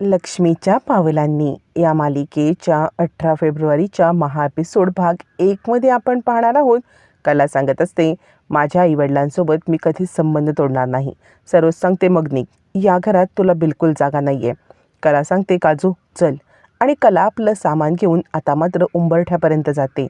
लक्ष्मीच्या पावलांनी या मालिकेच्या अठरा फेब्रुवारीच्या महाएपिसोड भाग एकमध्ये आपण पाहणार आहोत. कला सांगत असते माझ्या आईवडिलांसोबत मी कधीच संबंध तोडणार नाही. सरोज सांगते मग निक या घरात तुला बिलकुल जागा नाही आहे कला सांगते काजू चल. आणि कला आपलं सामान घेऊन आता मात्र उंबरठ्यापर्यंत जाते.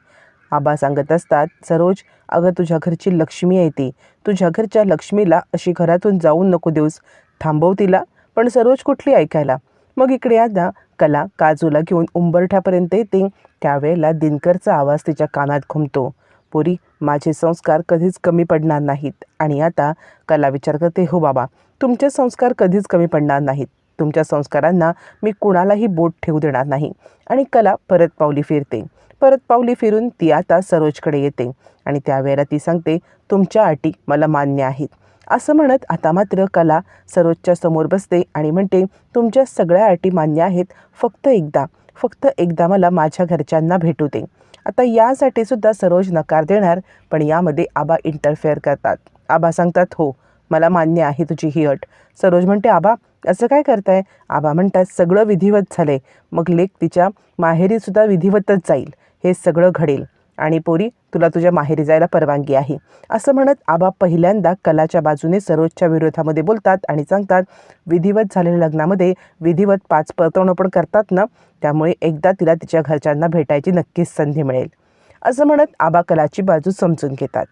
आबा सांगत असतात सरोज अगं तुझ्या घरची लक्ष्मी आहे ती. तुझ्या घरच्या लक्ष्मीला अशी घरातून जाऊन नको देऊस. थांबव तिला. पण सरोज कुठली ऐकायला? मग इकडे आता कला काजूला घेऊन उंबरठ्यापर्यंत येते त्यावेळेला दिनकरचा आवाज तिच्या कानात घुमतो. पुरी माझे संस्कार कधीच कमी पडणार नाहीत. आणि आता कला विचार करते हो बाबा तुमचे संस्कार कधीच कमी पडणार नाहीत. तुमच्या संस्कारांना मी कुणालाही बोट ठेवू देणार नाही. आणि कला परत पावली फिरते. परत पावली फिरून ती आता सरोजकडे येते. आणि त्यावेळेला ती सांगते तुमच्या अटी मला मान्य आहेत. असं म्हणत आता मात्र कला सरोजच्या समोर बसते आणि म्हणते तुमच्या सगळ्या अटी मान्य आहेत फक्त एकदा फक्त एकदा मला माझ्या घरच्यांना भेटू दे. आता यासाठी सुद्धा सरोज नकार देणार पण यामध्ये आबा इंटरफेअर करतात. आबा सांगतात हो मला मान्य आहे तुझी ही अट. सरोज म्हणते आबा असं काय करताय? आबा म्हणतात सगळं विधिवत झाले मग लेख तिच्या माहेरीसुद्धा विधिवतच जाईल. हे सगळं घडेल. आणि पोरी तुला तुझ्या माहेरी जायला परवानगी आहे. असं म्हणत आबा पहिल्यांदा कलाच्या बाजूने सरोजच्या विरोधामध्ये बोलतात आणि सांगतात विधिवत झालेल्या लग्नामध्ये विधिवत पाच परतवणं पण करतात ना त्यामुळे एकदा तिला तिच्या घरच्यांना भेटायची नक्कीच संधी मिळेल. असं म्हणत आबा कलाची बाजू समजून घेतात.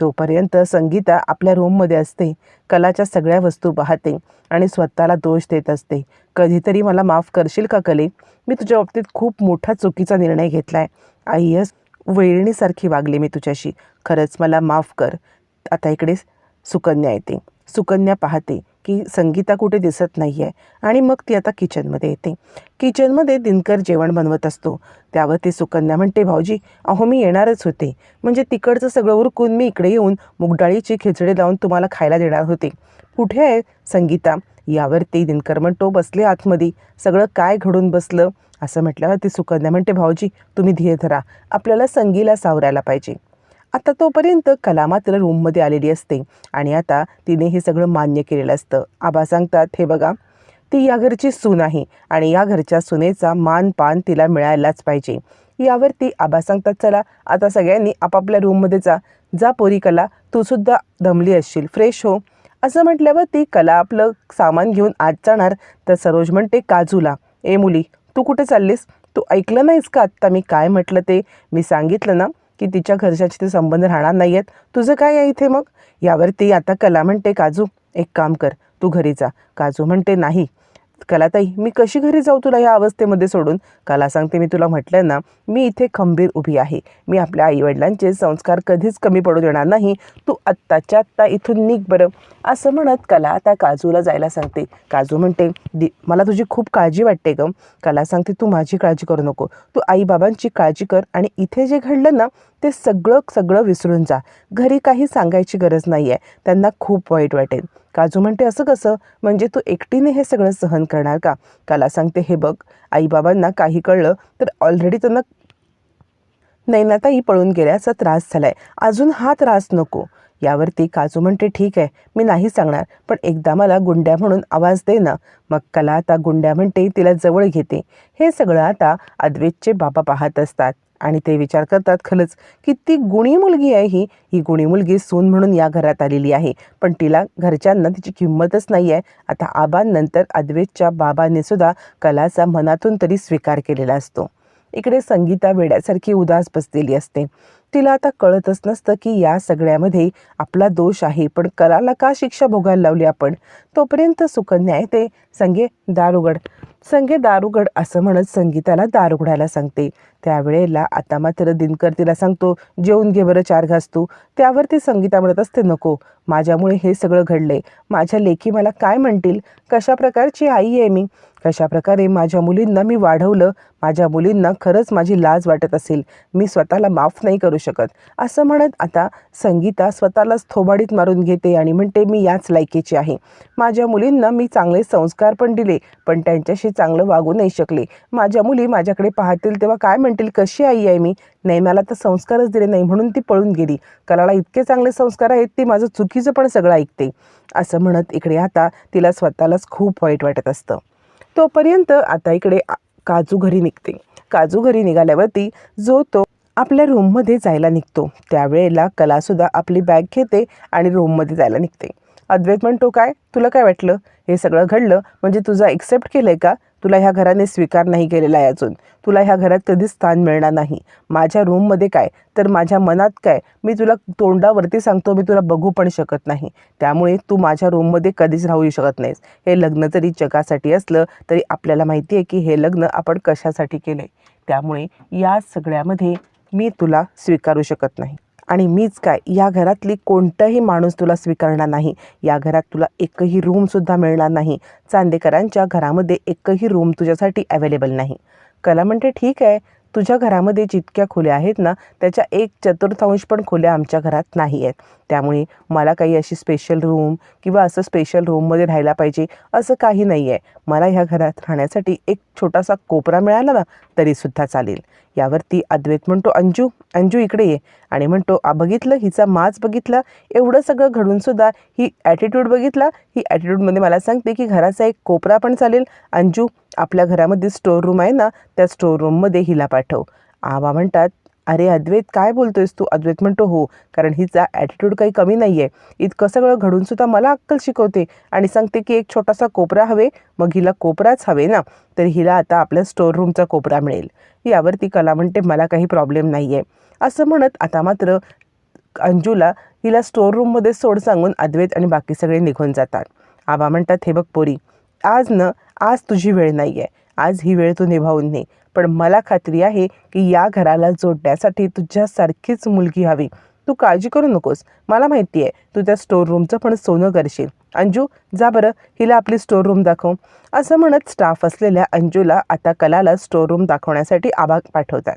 तोपर्यंत संगीता आपल्या रूममध्ये असते कलाच्या सगळ्या वस्तू पाहते आणि स्वतःला दोष देत असते. कधीतरी मला माफ करशील का कले? मी तुझ्या बाबतीत खूप मोठा चुकीचा निर्णय घेतला आहे आई यस वैरणीसारखी वागले मी तुझ्याशी. खरंच मला माफ कर. आता इकडे सुकन्या येते. सुकन्या पाहते. की संगीता कुठे दिसत नाही आहे आणि मग ती आता किचनमध्ये येते. किचनमध्ये दिनकर जेवण बनवत असतो. त्यावर ती सुकन्या म्हणते भाऊजी अहो मी येणारच होते. म्हणजे तिकडचं सगळं उरकून मी इकडे येऊन मुगडाळीची खिचडी लावून तुम्हाला खायला देणार होते. कुठे आहे संगीता? यावरती दिनकर म्हणतो बसले आतमध्ये. सगळं काय घडून बसलं? असं म्हटल्यावर ती सुकन्या म्हणते भाऊजी तुम्ही धीर धरा. आपल्याला संगीला सावरायला पाहिजे. आता तोपर्यंत कला मात्र रूममध्ये आलेली असते. आणि आता तिने हे सगळं मान्य केलेलं असतं. आबा सांगतात हे बघा ती या घरची सून आहे आणि या घरच्या सुनेचा मान पान तिला मिळायलाच पाहिजे. यावरती आबा सांगतात चला आता सगळ्यांनी आपापल्या रूममध्ये जा. जा पोरी कला तू सुद्धा दमली असशील. फ्रेश हो. असं म्हटल्यावर ती कला आपलं सामान घेऊन आत जाणार. तर सरोज म्हणते काजूला. ए मुली तू कुठे चाललीस? तू ऐकलं नाहीस का आत्ता मी काय म्हटलं ते? मी सांगितलं ना की तिच्या घरच्याचे ते संबंध राहणार नाही आहेत तुझं काय आहे इथे मग? यावर ती आता कला म्हणते काजू. एक काम कर तू घरी जा. काजू म्हणते नाही. कलाताई मी कशी घरी जाऊ तुला ह्या अवस्थेमध्ये सोडून? कला सांगते मी तुला म्हटलं ना मी इथे खंबीर उभी आहे. मी आपल्या आईवडिलांचे संस्कार कधीच कमी पडू देणार नाही. तू आत्ताच्या आत्ता इथून निघ बरं. असं म्हणत कला आता काजूला जायला सांगते. काजू म्हणते दि मला तुझी खूप काळजी वाटते ग. कला सांगते तू माझी काळजी करू नको. तू आईबाबांची काळजी कर आणि इथे जे घडलं ना ते सगळं सगळं विसरून जा. घरी काही सांगायची गरज नाही आहे त्यांना खूप वाईट वाटेल. काजू म्हणते असं कसं? म्हणजे तू एकटीने हे सगळं सहन करणार का? काला सांगते हे बघ आईबाबांना काही कळलं तर ऑलरेडी त्यांना नैनाताई पळून गेल्याचा त्रास झालाय. अजून हा त्रास नको. यावरती काजू म्हणते ठीक आहे मी नाही सांगणार पण एकदा मला गुंड्या म्हणून आवाज दे ना. मग कला आता गुंड्या म्हणते तिला जवळ घेते. हे सगळं आता अद्वैतचे बाबा पाहत असतात. आणि ते विचार करतात खरंच किती गुणी मुलगी आहे ही. ही गुणी मुलगी सून म्हणून या घरात आलेली आहे. पण तिला घरच्यांना तिची किंमतच नाही आहे आता आबांनंतर अद्वेतच्या बाबांनी सुद्धा कलाचा मनातून तरी स्वीकार केलेला असतो. इकडे संगीता वेड्यासारखी उदास बसलेली असते. तिला आता कळतच नसतं की या सगळ्यामध्ये आपला दोष आहे. पण कलाला का शिक्षा भोगायला लावली आपण? तोपर्यंत सुकन्या येते. संगे दारुगड. संगे दारुगड असं म्हणत संगीताला दार उघडायला सांगते. त्यावेळेला आता मात्र दिनकर तिला सांगतो जेवून घे बरं चार घास तू. त्यावर ती संगीता म्हणत असते नको. माझ्यामुळे हे सगळं घडले माझ्या लेखी मला काय म्हणतील? कशा प्रकारची आई आहे मी? कशा प्रकारे माझ्या मुलींना मी वाढवलं? माझ्या मुलींना खरंच माझी लाज वाटत असेल. मी स्वतःला माफ नाही करू शकत. असं म्हणत आता संगीता स्वतःलाच थोबाडीत मारून घेते आणि म्हणते मी याच लायकीची आहे. माझ्या मुलींना मी चांगले संस्कार पण दिले पण त्यांच्याशी चांगलं वागू नाही शकले. माझ्या मुली माझ्याकडे पाहतील तेव्हा काय म्हणतील? कशी आई आहे मी? नाही मला तर संस्कारच दिले नाही म्हणून ती पळून गेली. कलाला इतके चांगले संस्कार आहेत ती माझं चुकीचं पण सगळं ऐकते. असं म्हणत इकडे आता तिला स्वतःलाच खूप वाईट वाटत असतं. तोपर्यंत आता इकडे काजू घरी निघते. काजू घरी निघाल्यावरती जो तो आपल्या रूममध्ये जायला निघतो. त्यावेळेला कलासुद्धा आपली बॅग घेते आणि रूममध्ये जायला निघते. अद्वैत म्हणतो काय? तुला काय वाटलं? हे सगळं घडलं? म्हणजे तुझा एक्सेप्ट केलं आहे का? तुला ह्या घराने स्वीकार नाही केलेला आहे अजून. तुला ह्या घरात कधीच स्थान मिळणार नाही. माझ्या रूममध्ये काय? तर माझ्या मनात काय? मी तुला तोंडावरती सांगतो मी तुला बघू पण शकत नाही. त्यामुळे तू माझ्या रूममध्ये कधीच राहू शकत नाहीस. हे लग्न जरी जगासाठी असलं तरी आपल्याला माहिती आहे की हे लग्न आपण कशासाठी केलं आहे त्यामुळे या सगळ्यामध्ये मी तुला स्वीकारू शकत नाही. आणि मीच काय? या घरातली कोणताही माणूस तुला स्वीकारणार नाही. या घरात तुला एकही रूमसुद्धा मिळणार नाही. चांदेकरांच्या घरामध्ये एकही रूम तुझ्यासाठी अवेलेबल नाही. कला म्हणते ठीक आहे तुझ्या घरामध्ये जितक्या खोल्या आहेत ना त्याच्या एक चतुर्थांश पण खोल्या आमच्या घरात नाही आहेत. त्यामुळे मला काही अशी स्पेशल रूम किंवा असं स्पेशल रूममध्ये राहायला पाहिजे असं काही नाही आहे मला ह्या घरात राहण्यासाठी एक छोटासा कोपरा मिळाला ना तरीसुद्धा चालेल. यावरती अद्वैत म्हणतो अंजू अंजू इकडे ये. आणि म्हणतो आ बघितलं? हिचा माज बघितला? एवढं सगळं घडूनसुद्धा ही ॲटिट्यूड बघितला? ही ॲटिट्यूडमध्ये मला सांगते की घराचा एक कोपरा पण चालेल. अंजू आपल्या घरामध्ये स्टोर रूम आहे ना त्या स्टोर रूममध्ये हिला पाठव. आबा म्हणतात अरे अद्वैत काय बोलतोयस तू? अद्वैत म्हणतो हो कारण हिचा ॲटिट्यूड काही कमी नाही आहे इतकं सगळं घडूनसुद्धा मला अक्कल शिकवते आणि सांगते की एक छोटासा कोपरा हवे मग हिला कोपराच हवे ना. तर हिला आता आपल्या स्टोर रूमचा कोपरा मिळेल. यावर ती कला म्हणते मला काही प्रॉब्लेम नाही आहे असं म्हणत आता मात्र अंजूला हिला स्टोर रूममध्ये सोड सांगून अद्वैत आणि बाकी सगळे निघून जातात. आबा म्हणतात हे बघ पोरी आज न आज तुझी वेळ नाही आहे आज ही वेळ तू निभावून ने. पण मला खात्री आहे की या घराला जोडण्यासाठी तुझ्यासारखीच मुलगी हवी. तू काळजी करू नकोस. मला माहिती आहे तू त्या स्टोर रूमचं पण सोनं करशील. अंजू जा बरं हिला आपली स्टोर रूम दाखव. असं म्हणत स्टाफ असलेल्या अंजूला आता कलाला स्टोर रूम दाखवण्यासाठी आभाग पाठवतात.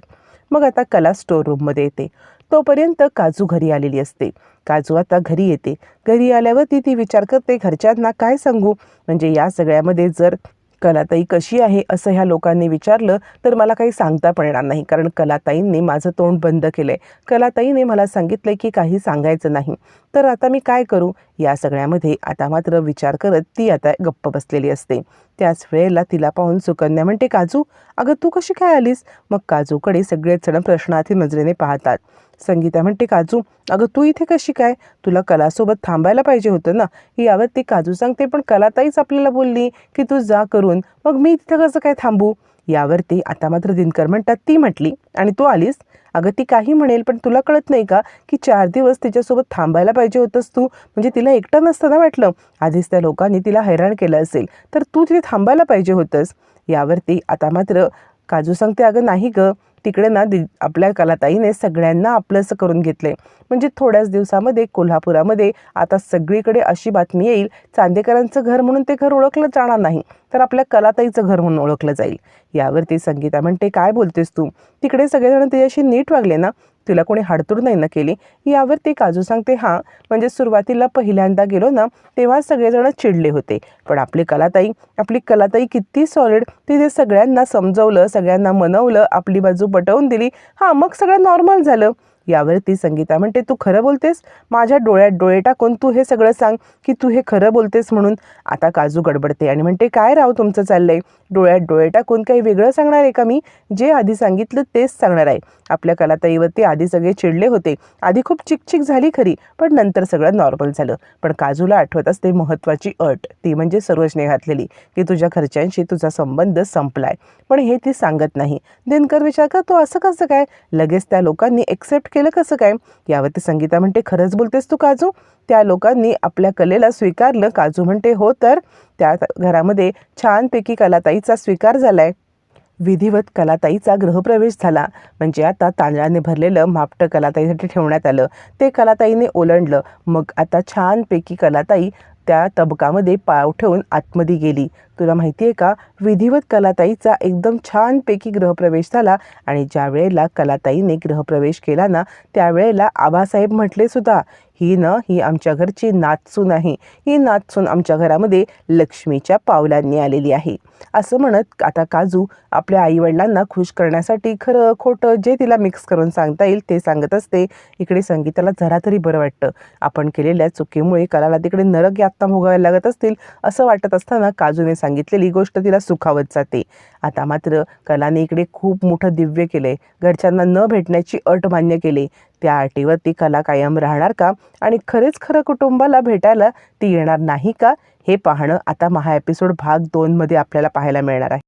मग आता कला स्टोर रूममध्ये येते. तोपर्यंत काजू घरी आलेली असते. काजू आता घरी येते. घरी आल्यावर ती विचार करते घरच्यांना काय सांगू? म्हणजे या सगळ्यामध्ये जर कलाताई कशी आहे असं ह्या लोकांनी विचारलं तर मला काही सांगता पण येणार नाही. कारण कलाताईंनी माझं तोंड बंद केलं आहे कलाताईने मला सांगितलं की काही सांगायचं नाही. तर आता मी काय करू? या सगळ्यामध्ये आता मात्र विचार करत ती आता गप्प बसलेली असते. त्याच वेळेला तिला पाहून सुकन्या म्हणते काजू अगं तू कशी काय आलीस? मग काजूकडे सगळेच जण प्रश्नार्थी नजरेने पाहतात. संगीता म्हणते काजू अगं तू इथे कशी काय? तुला कलासोबत थांबायला पाहिजे होतं ना. यावर ती काजू सांगते पण कलाताईच आपल्याला बोलली की तू जा करून मग मी तिथं कसं काय थांबू? यावरती आता मात्र दिनकर म्हणतात ती म्हटली आणि तू आलीस? अगं ती काही म्हणेल पण तुला कळत नाही का की चार दिवस तिच्यासोबत थांबायला पाहिजे होतंस तू? म्हणजे तिला एकटं नसताना वाटलं? आधीच त्या लोकांनी तिला हैराण केलं असेल तर तू तिथे थांबायला पाहिजे होतंस? यावरती आता मात्र काजू सांगते अगं नाही गं तिकडे ना दि आपल्या कलाताईने सगळ्यांना आपलंसं करून घेतलंय. म्हणजे थोड्याच दिवसामध्ये कोल्हापुरामध्ये आता सगळीकडे अशी बातमी येईल चांदेकरांचं घर म्हणून ते घर ओळखलं जाणार नाही तर आपल्या कलाताईचं घर म्हणून ओळखलं जाईल. यावरती संगीता म्हणते काय बोलतेस तू? तिकडे सगळेजण त्याच्याशी नीट वागले ना तिला कोणी हाडतूड नाही ना केली? यावर ती काजू सांगते हां म्हणजे सुरुवातीला पहिल्यांदा गेलो ना तेव्हा सगळेजण चिडले होते. पण आपली कलाताई आपली कलाताई किती सॉलिड तिथे सगळ्यांना समजवलं सगळ्यांना मनवलं आपली बाजू पटवून दिली. हां मग सगळं नॉर्मल झालं. यावर ती संगीता म्हणते तू खरं बोलतेस? माझ्या डोळ्यात डोळे टाकून तू हे सगळं सांग की तू हे खरं बोलतेस म्हणून. आता काजू गडबडते आणि म्हणते काय राव तुमचं चाललंय? डोळ्यात डोळे टाकून काही वेगळं सांगणार आहे का मी? जे आधी सांगितलं तेच सांगणार आहे. आपल्या कलाताईवरती आधी सगळे चिडले होते. आधी खूप चिकचिक झाली खरी पण नंतर सगळं नॉर्मल झालं. पण काजूला आठवत असते महत्त्वाची अट. ती म्हणजे सर्वजने घातलेली की तुझ्या घरच्यांशी तुझा संबंध संपलाय. पण हे ती सांगत नाही. दिनकर विचार कर तो असं कसं काय? लगेच त्या लोकांनी एक्सेप्ट केलं कसं काय? यावरती संगीता म्हणते खरंच बोलतेस तू काजू? त्या लोकांनी आपल्या कलेला स्वीकारलं. काजू म्हणते हो तर. त्या घरामध्ये छानपैकी कलाताईचा स्वीकार झालाय. विधिवत कलाताईचा गृहप्रवेश झाला. म्हणजे आता तांदळाने भरलेलं मापटं कलाताईसाठी ठेवण्यात आलं. ते कलाताईने ओलांडलं. मग आता छानपैकी कलाताई त्या तबकामध्ये पाव ठेवून आतमध्ये गेली. तुला माहिती आहे का? विधिवत कलाताईचा एकदम छानपैकी गृहप्रवेश झाला आणि ज्या वेळेला कलाताईने गृहप्रवेश केला ना त्यावेळेला आबासाहेब म्हटले सुद्धा ही न ही आमच्या घरची नाचसून आहे. ही नाचसून आमच्या घरामध्ये लक्ष्मीच्या पावलांनी आलेली आहे. असं म्हणत आता काजू आपल्या आईवडिलांना खुश करण्यासाठी खरं खोटं जे तिला मिक्स करून सांगता येईल ते सांगत असते. इकडे संगीताला जरा तरी बरं वाटतं. आपण केलेल्या चुकीमुळे कलाला तिकडे नरक यातना भोगायला लागत असतील असं वाटत असताना काजूने सांगितलेली गोष्ट तिला सुखावत जाते. आता मात्र कलाने इकडे खूप मोठं दिव्य केलंय घरच्यांना न भेटण्याची अट मान्य केली. त्या अटीवरती कला कायम राहणार का? आणि खरेच खरं कुटुंबाला भेटायला ती येणार नाही का? हे पाहणं आता महा एपिसोड भाग दोनमध्ये आपल्याला पाहायला मिळणार आहे.